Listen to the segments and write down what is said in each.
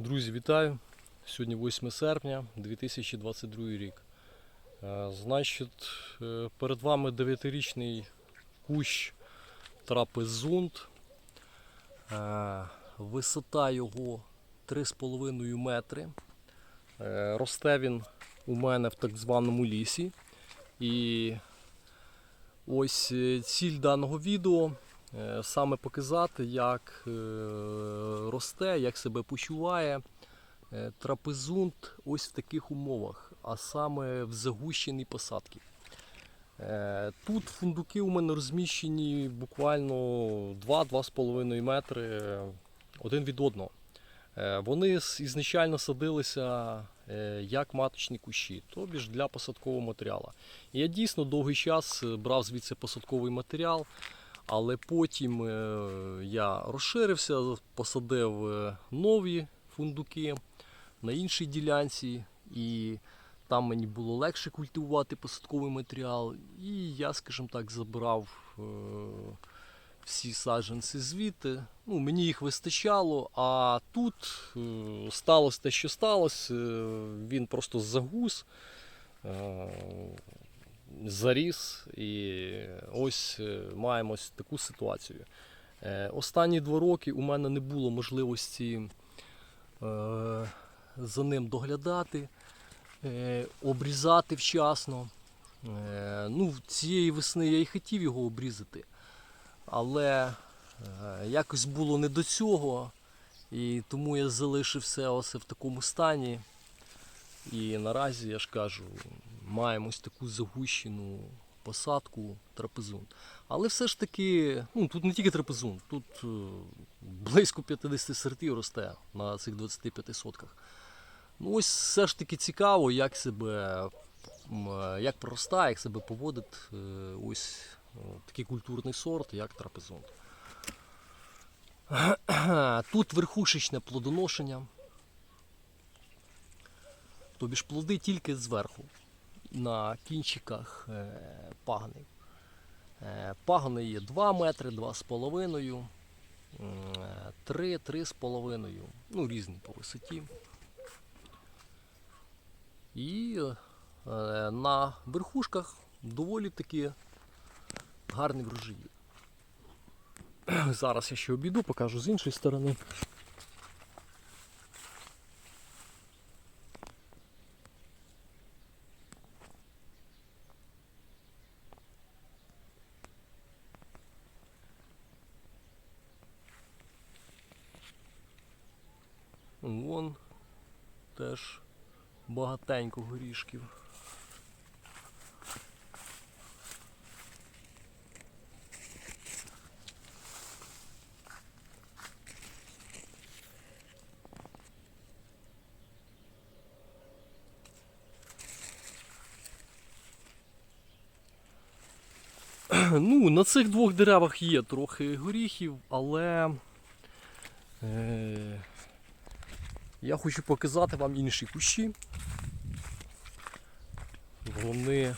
Друзі, вітаю! Сьогодні 8 серпня 2022 рік. Е, Значить, е, перед вами 9-річний кущ трапезунд. Е, Висота його 3,5 метри. Росте він у мене в так званому лісі. І ось ціль даного відео саме показати, як е, росте, як себе почуває е, трапезунд ось в таких умовах, а саме в загущеній посадці. Е, Тут фундуки у мене розміщені буквально 2-2,5 метри е, один від одного. Е, Вони ізначально садилися е, як маточні кущі, тобі ж для посадкового матеріалу. Я дійсно довгий час е, брав звідси посадковий матеріал, але потім е, я розширився, посадив е, нові фундуки на іншій ділянці, і там мені було легше культивувати посадковий матеріал. І я, скажімо так, забрав е, всі саджанці звідти. Ну, мені їх вистачало, а тут сталося те, що сталося. Він просто загус. Заріс, і ось е, маємо таку ситуацію. Е, Останні два роки у мене не було можливості е, за ним доглядати, обрізати вчасно. Ну, цієї весни я і хотів його обрізати, але якось було не до цього, і тому я залишився ось в такому стані. І наразі я ж кажу, маємо ось таку загущену посадку трапезун. Але все ж таки, ну тут не тільки трапезун, тут е, близько 50 сортів росте на цих 25 сотках. Ну ось все ж таки цікаво, як себе е, як проростає, як себе поводить е, ось такий культурний сорт, як трапезун. Тут верхушечне плодоношення. Тобі ж плоди тільки зверху, на кінчиках е, пагонів. Е, Пагони є 2 метри, 2,5, 3, 3,5, ну різні по висоті. І е, на верхушках доволі таки гарні врожаї. Зараз я ще обійду, покажу з іншої сторони. Вон теж багатенько горішків. Ну, на цих двох деревах є трохи горіхів, але е, я хочу показати вам інші кущі. Вони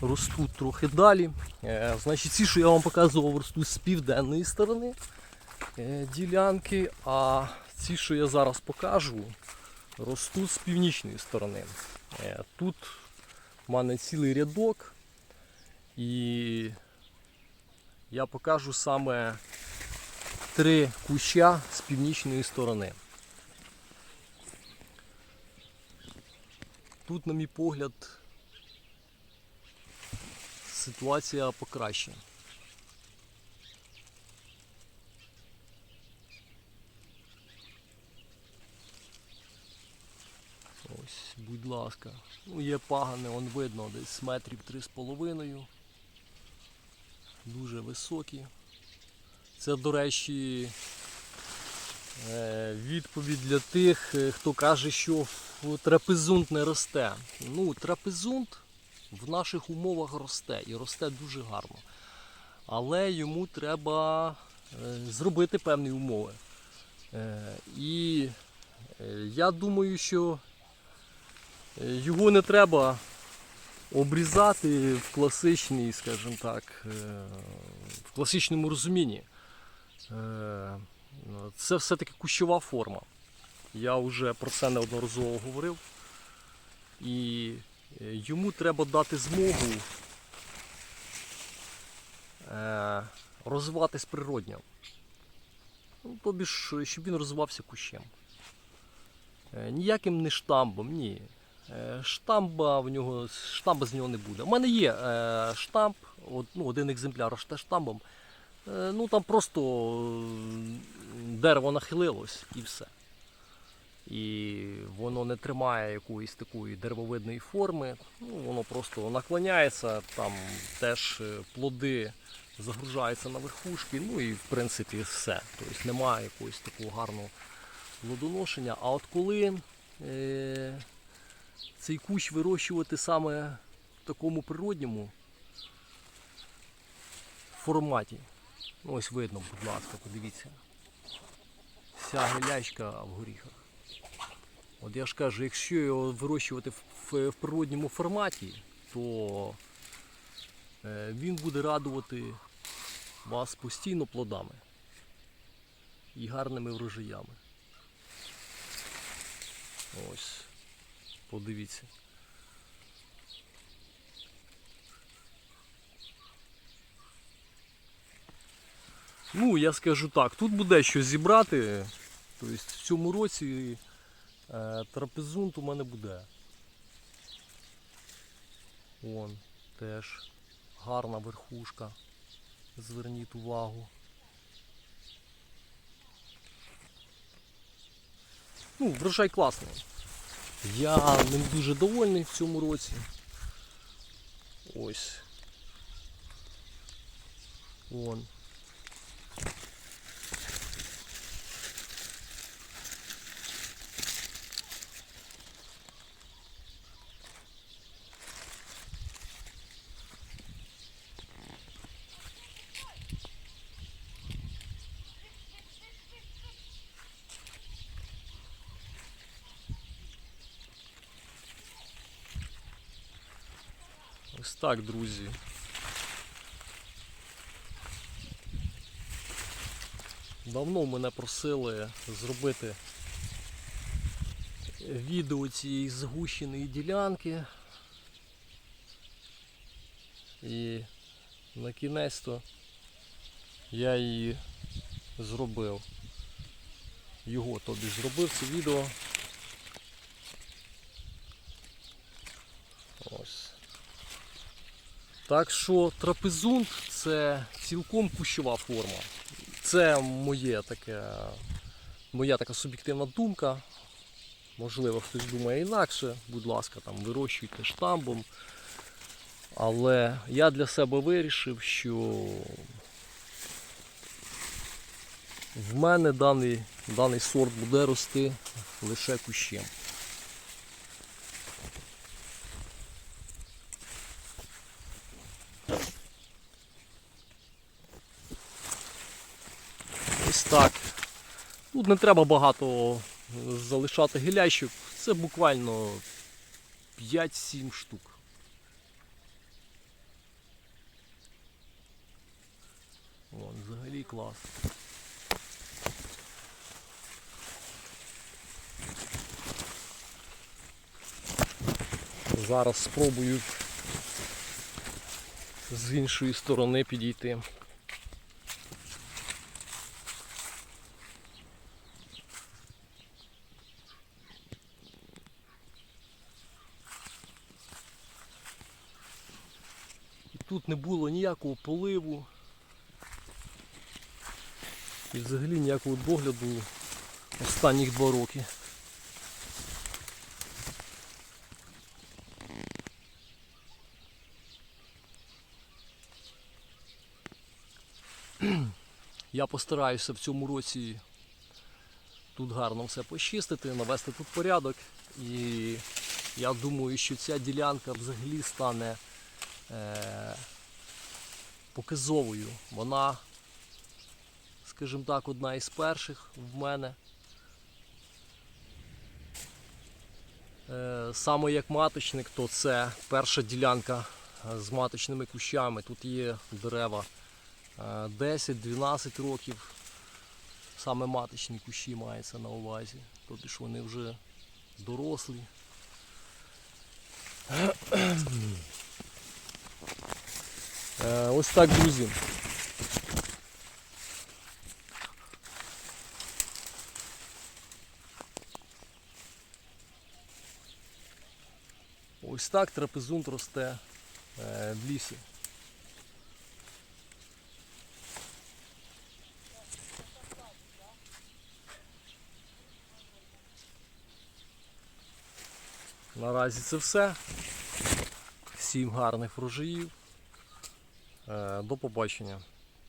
ростуть трохи далі. Е, значить, ці, що я вам показував, ростуть з південної сторони е, ділянки, а ці, що я зараз покажу, ростуть з північної сторони. Е, тут в мене цілий рядок, і я покажу саме три куща з північної сторони. Тут, на мій погляд, ситуація покращена. Ось, будь ласка. Ну, є пагани, он видно, десь метрів три з половиною. Дуже високі. Це, до речі, відповідь для тих, е, хто каже, що трапезунт не росте. Ну, трапезунт в наших умовах росте і росте дуже гарно. Але йому треба е, зробити певні умови. Е, І е, я думаю, що е, його не треба обрізати в класичній, скажімо так, е, в класичному розумінні. Це все-таки кущова форма. Я вже про це неодноразово говорив. І е, йому треба дати змогу е, розвиватись природньо. Ну, тобі ж, щоб він розвивався кущем. Е, Ніяким не штамбом, ні. Штамба в нього, штамба з нього не буде. У мене є штамп, ну, один екземпляр штамбом. Е, ну там просто е, дерево нахилилось і все. І воно не тримає якоїсь такої деревовидної форми. Ну, воно просто наклоняється, там теж е, плоди загружаються на верхушки, ну і в принципі все. Тобто немає якогось такого гарного плодоношення. А от коли е, цей кущ вирощувати саме в такому природньому форматі, ось видно, будь ласка, подивіться. Вся гілячка в горіхах. От я ж кажу, якщо його вирощувати в природньому форматі, то е, він буде радувати вас постійно плодами і гарними врожаями. Ось, подивіться. Ну, я скажу так, тут буде що зібрати. Тобто в цьому році е, трапезунт у мене буде. Вон теж гарна верхушка. Зверніть увагу. Ну, врожай класний. Я ним дуже довольний в цьому році. Ось. Вон. Ось так, друзі. Давно мене просили зробити відео цієї згущеної ділянки. І на кінець-то я її зробив. Його тобі зробив це відео. Ось. Так що трапезунт це цілком кущова форма. Це моє таке, моя така суб'єктивна думка. Можливо, хтось думає інакше, будь ласка, там вирощуйте штамбом. Але я для себе вирішив, що в мене даний, даний сорт буде рости лише кущем. Ось так. Тут не треба багато залишати гілящик. Це буквально 5-7 штук. Вон, взагалі клас. Зараз спробую з іншої сторони підійти. Тут не було ніякого поливу. І взагалі ніякого догляду останніх два роки. Я постараюся в цьому році тут гарно все почистити, навести тут порядок. І я думаю, що ця ділянка взагалі стане показовою. Вона, скажімо так, одна із перших в мене. Е, саме як маточник, то це перша ділянка е, з маточними кущами. Тут є дерева е, 10-12 років саме маточні кущі мається на увазі. Тобто ж вони вже дорослі. Е, Ось так, друзі. Ось так трапезунт росте е, в лісі. Наразі це все. Всім гарних врожаїв. Е, До побачення.